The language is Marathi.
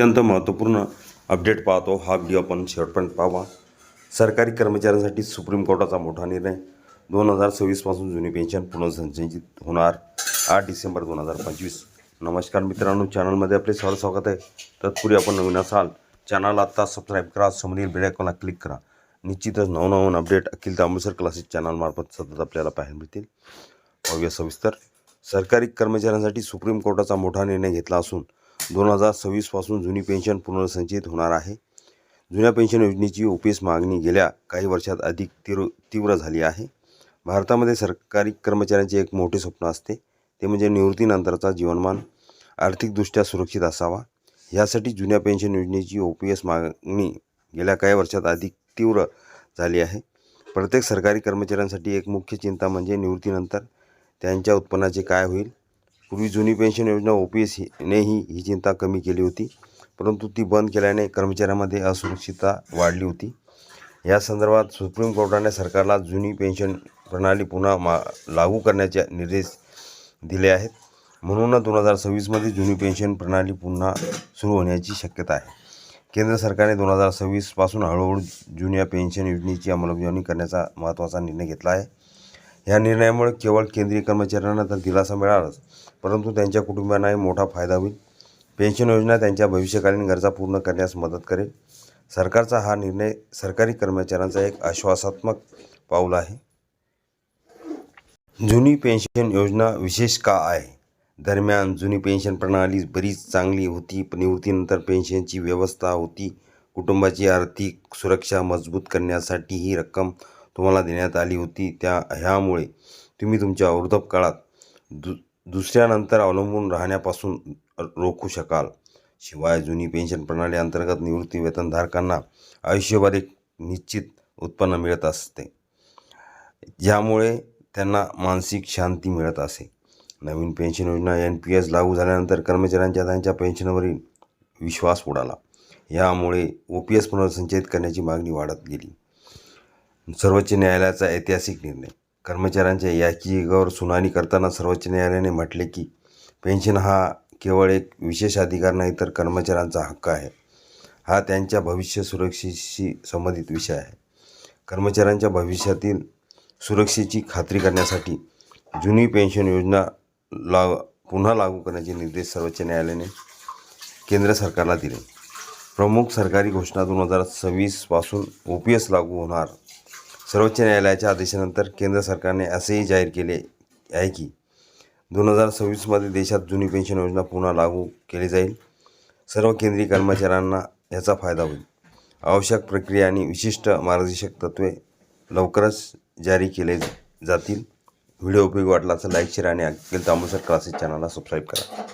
अत्यंत महत्त्वपूर्ण अपडेट पाहतो. हा व्हिडिओ आपण शेवटपर्यंत पाहावा. सरकारी कर्मचाऱ्यांसाठी सुप्रीम कोर्टाचा मोठा निर्णय. दोन हजार सव्वीसपासून जुनी पेन्शन पुनर्संचयित होणार. आठ डिसेंबर दोन हजार पंचवीस. नमस्कार मित्रांनो चॅनलमध्ये आपले सर्व स्वागत आहे. तत्पूर्वी आपण नवीन असाल चॅनल आत्ता सबस्क्राईब करा समोरील बेल क्लिक करा. निश्चितच नवनवन अपडेट अखिल तांबुसर क्लासेस चॅनलमार्फत सतत आपल्याला पाहायला मिळतील. भव्य सविस्तर. सरकारी कर्मचाऱ्यांसाठी सुप्रीम कोर्टाचा मोठा निर्णय घेतला असून दोन हजार सव्वीसपासून जुनी पेन्शन पुनर्संचयित होणार आहे. जुन्या पेन्शन योजनेची ओपीएस मागणी गेल्या काही वर्षात अधिक तीव्र तीव्र झाली आहे. भारतामध्ये सरकारी कर्मचाऱ्यांचे एक मोठे स्वप्न असते. ते म्हणजे निवृत्तीनंतरचा जीवनमान आर्थिकदृष्ट्या सुरक्षित असावा. यासाठी जुन्या पेन्शन योजनेची ओ पी एस मागणी गेल्या काही वर्षात अधिक तीव्र झाली आहे. प्रत्येक सरकारी कर्मचाऱ्यांसाठी एक मुख्य चिंता म्हणजे निवृत्तीनंतर त्यांच्या उत्पन्नाचे काय होईल? पूर्वी जुनी पेन्शन योजना ओ पी एसनेही ही चिंता कमी केली होती. परंतु ती बंद केल्याने कर्मचाऱ्यांमध्ये असुरक्षितता वाढली होती. या संदर्भात सुप्रीम कोर्टाने सरकारला जुनी पेन्शन प्रणाली पुन्हा मा लागू करण्याचे निर्देश दिले आहेत. म्हणूनच दोन हजार सव्वीसमध्ये जुनी पेन्शन प्रणाली पुन्हा सुरू होण्याची शक्यता आहे. केंद्र सरकारने दोन हजार सव्वीसपासून हळूहळू जुन्या पेन्शन योजनेची अंमलबजावणी करण्याचा महत्त्वाचा निर्णय घेतला आहे. या निर्णयामुळे केवळ केंद्रीय कर्मचाऱ्यांना तर दिलासा मिळालाच परंतु त्यांच्या कुटुंबियांनाही मोठा फायदा होईल. पेन्शन योजना त्यांच्या भविष्यकालीन गरजा पूर्ण करण्यास मदत करेल. सरकारचा हा निर्णय सरकारी कर्मचाऱ्यांचा एक आश्वासात्मक पाऊल आहे. जुनी पेन्शन योजना विशेष का आहे? दरम्यान जुनी पेन्शन प्रणाली बरीच चांगली होती निवृत्तीनंतर पेन्शनची व्यवस्था होती. कुटुंबाची आर्थिक सुरक्षा मजबूत करण्यासाठी ही रक्कम तुम्हाला देण्यात आली होती त्या ह्यामुळे तुम्ही तुमच्या वृद्धपकाळात दु दुसऱ्यानंतर अवलंबून राहण्यापासून रोखू शकाल. शिवाय जुनी पेन्शन प्रणाली अंतर्गत निवृत्ती वेतनधारकांना आयुष्यभर एक निश्चित उत्पन्न मिळत असते. ज्यामुळे त्यांना मानसिक शांती मिळत असे. नवीन पेन्शन योजना एन पी एस लागू झाल्यानंतर कर्मचाऱ्यांच्या त्यांच्या पेन्शनवरील विश्वास उडाला. यामुळे ओ पी एस पुनर्संचयित करण्याची मागणी वाढत गेली. सर्वोच्च न्यायालयाचा ऐतिहासिक निर्णय. कर्मचाऱ्यांच्या याचिकेवर सुनावणी करताना सर्वोच्च न्यायालयाने म्हटले की पेन्शन हा केवळ एक विशेष अधिकार नाही तर कर्मचाऱ्यांचा हक्क आहे. हा त्यांच्या भविष्य सुरक्षेशी संबंधित विषय आहे. कर्मचाऱ्यांच्या भविष्यातील सुरक्षेची खात्री करण्यासाठी जुनी पेन्शन योजना ला पुन्हा लागू करण्याचे निर्देश सर्वोच्च न्यायालयाने केंद्र सरकारला दिले. प्रमुख सरकारी घोषणा दोन हजार सव्वीसपासून ओ पी एस लागू होणार सर्वोच्च न्यायालयाच्या आदेशानंतर केंद्र सरकारने असेही जाहीर केले आहे की दोन हजार सव्वीसमध्ये देशात जुनी पेन्शन योजना पुन्हा लागू केली जाईल. सर्व केंद्रीय कर्मचाऱ्यांना याचा फायदा होईल. आवश्यक प्रक्रिया आणि विशिष्ट मार्गदर्शक तत्त्वे लवकरच जारी केले जातील. व्हिडिओ उपयोगी वाटला तर लाईक शेअर आणि अखिल तांबूसर क्लासेस चॅनलला सबस्क्राईब करा.